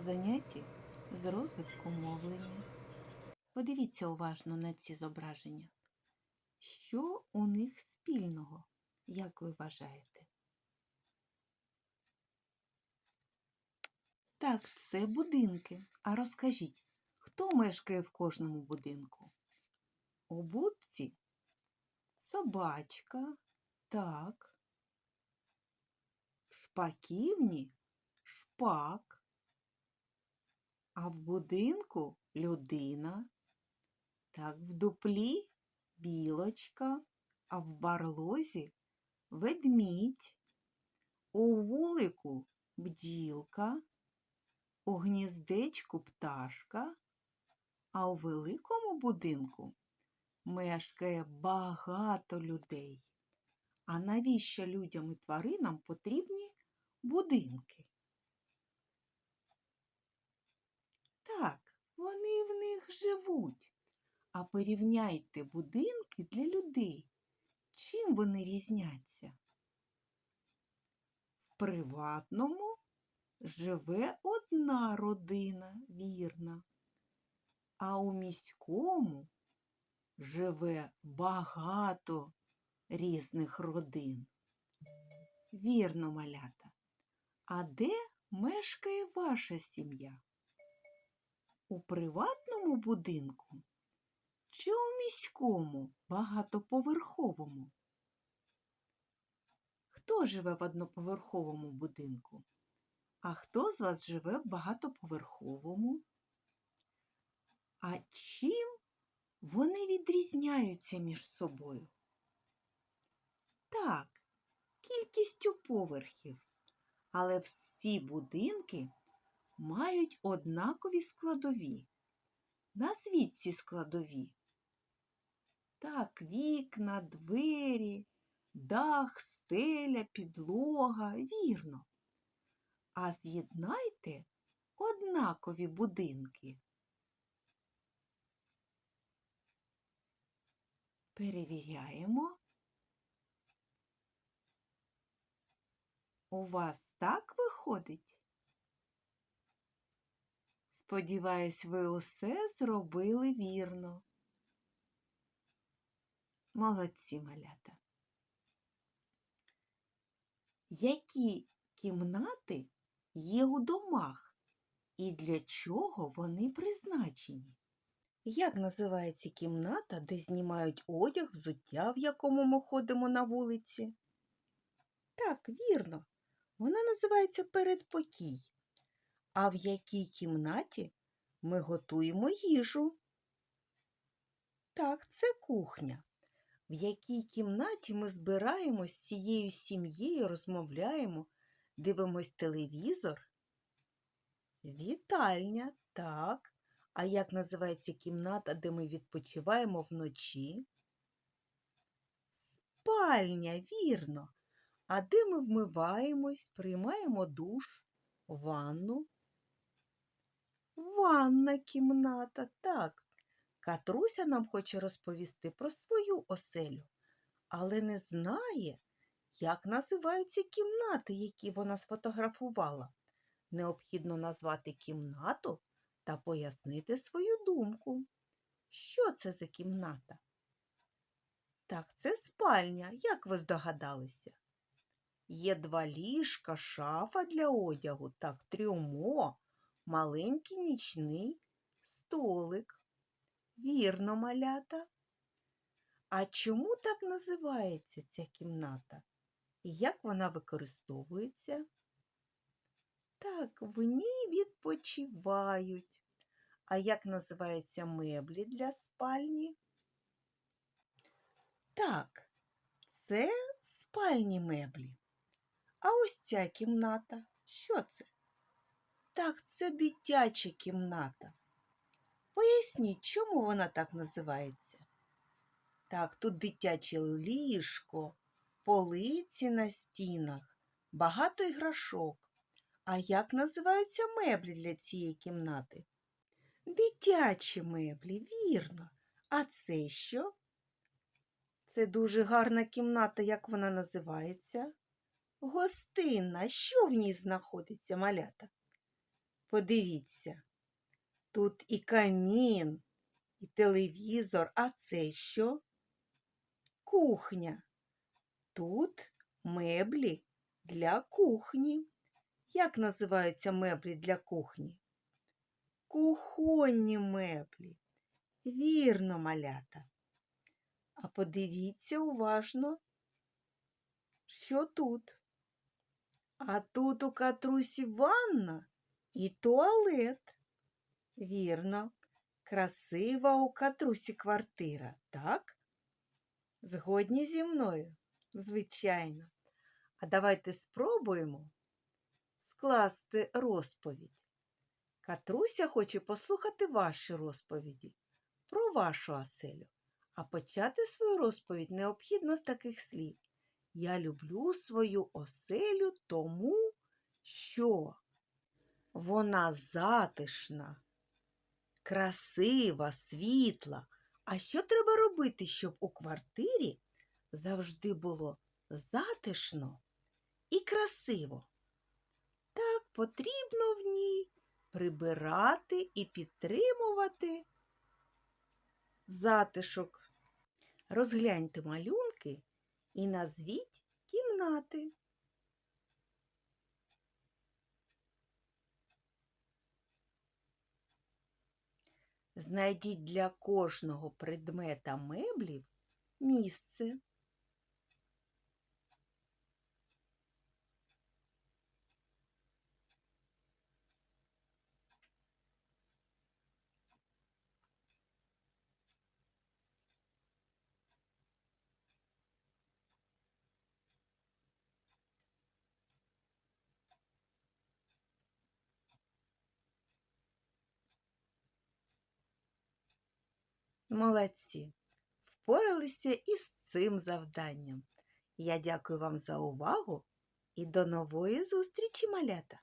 на занятті з розвитку мовлення. Подивіться уважно на ці зображення. Що у них спільного, як ви вважаєте? Так, це будинки. А розкажіть, хто мешкає в кожному будинку? У будці собачка, так. Шпаківні шпак. А в будинку людина. Так, в дуплі білочка, а в барлозі ведмідь. У вулику бджілка, у гніздечку пташка, а у великому будинку мешкає багато людей. А навіщо людям і тваринам потрібні будинки? Так, вони в них живуть. А порівняйте будинки для людей. Чим вони різняться? В приватному живе одна родина, вірна, а у міському живе багато різних родин. Вірно, малята. А де мешкає ваша сім'я? У приватному будинку чи у міському багатоповерховому? Хто живе в одноповерховому будинку? А хто з вас живе в багатоповерховому? А чим вони відрізняються між собою? Так, кількістю поверхів. Але всі будинки мають однакові складові. Назвіть ці складові. Так, вікна, двері, дах, стеля, підлога, вірно. А з'єднайте однакові будинки. Перевіряємо. У вас так виходить? Сподіваюсь, ви усе зробили вірно. Молодці малята. Які кімнати є у домах і для чого вони призначені? Як називається кімната, де знімають одяг, взуття, в якому ми ходимо на вулиці? Так, вірно, вона називається передпокій. А в якій кімнаті ми готуємо їжу? Так, це кухня. В якій кімнаті ми збираємось з цією сім'єю, розмовляємо, дивимось телевізор? Вітальня, так. А як називається кімната, де ми відпочиваємо вночі? Спальня, вірно. А де ми вмиваємось, приймаємо душ, ванну? Ванна кімната, так. Катруся нам хоче розповісти про свою оселю, але не знає, як називаються кімнати, які вона сфотографувала. Необхідно назвати кімнату та пояснити свою думку. Що це за кімната? Так, це спальня, як ви здогадалися. Є два ліжка, шафа для одягу, так, трюмо, маленький нічний столик. Вірно, малята. А чому так називається ця кімната? І як вона використовується? Так, в ній відпочивають. А як називаються меблі для спальні? Так, це спальні меблі. А ось ця кімната. Що це? Так, це дитяча кімната. Поясніть, чому вона так називається? Так, тут дитяче ліжко, полиці на стінах, багато іграшок. А як називаються меблі для цієї кімнати? Дитячі меблі, вірно. А це що? Це дуже гарна кімната, як вона називається? Гостинна. Що в ній знаходиться, малята? Подивіться, тут і камін, і телевізор, а це що? Кухня. Тут меблі для кухні. Як називаються меблі для кухні? Кухонні меблі. Вірно, малята. А подивіться уважно, що тут. А тут у катрусі ванна і туалет. Вірно, красива у катрусі квартира, так? Згодні зі мною? Звичайно. А давайте спробуємо скласти розповідь. Катруся хоче послухати ваші розповіді про вашу оселю. А почати свою розповідь необхідно з таких слів. Я люблю свою оселю тому, що вона затишна, красива, світла. А що треба робити, щоб у квартирі завжди було затишно і красиво? Так потрібно в ній прибирати і підтримувати затишок. Розгляньте малюнки і назвіть кімнати. Знайдіть для кожного предмета меблів місце. Молодці! Впоралися із цим завданням. Я дякую вам за увагу і до нової зустрічі, малята!